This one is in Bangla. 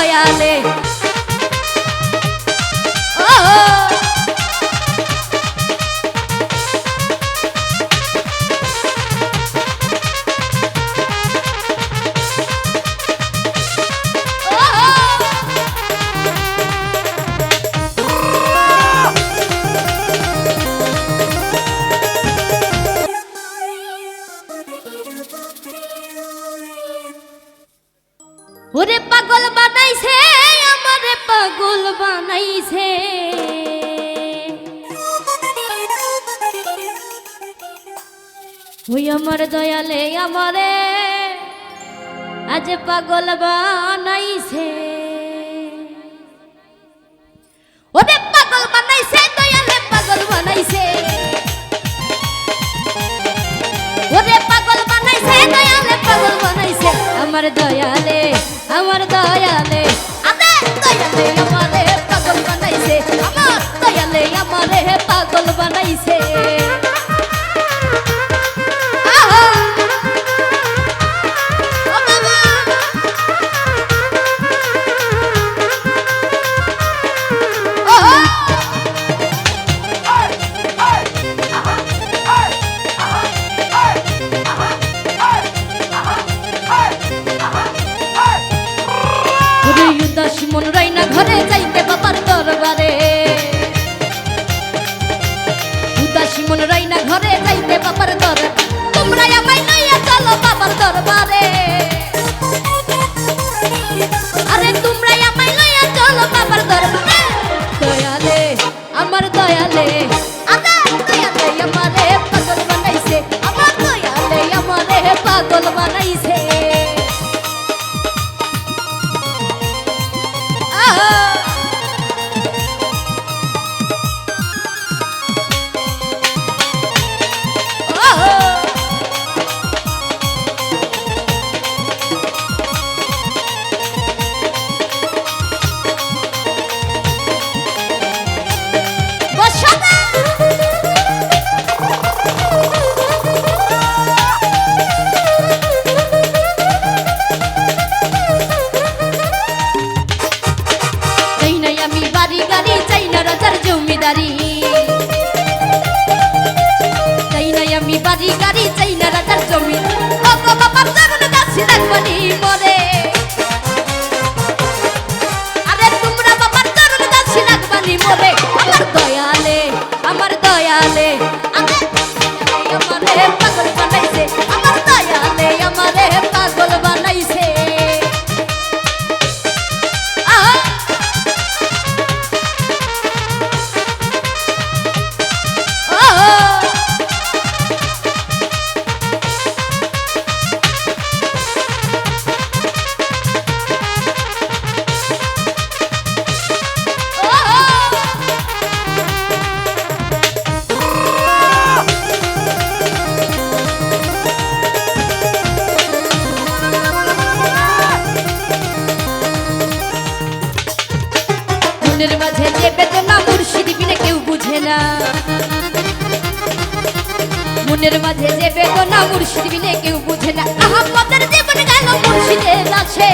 দয়ালে ওরে পাগল বানাইছে, আমারে পাগল বানাইছে। ওই আমার দয়ালে আমারে আজ পাগল বানাইছে। ওরে পাগল বানাইছে, দয়ালে পাগল বানাইছে। ওরে পাগল বানাইছে, দয়ালে পাগল বানাইছে। আমার দয়ালে আমার দয়ালে আদে দয়ালে আমারে পাগল বানাইছে। আমার দয়ালে আমারে পাগল বানাইছে। জমিদারি। চাই নাই আমি বাড়ি গাড়ি চাই মনের মাঝে যে বেদনা মুর্শিদ বিনে কেউ বুঝে না। মনের মাঝে যে বেদনা মুর্শিদ বিনে কেউ বুঝে না। আহা, মদের জীবন গেল মুর্শিদের আছে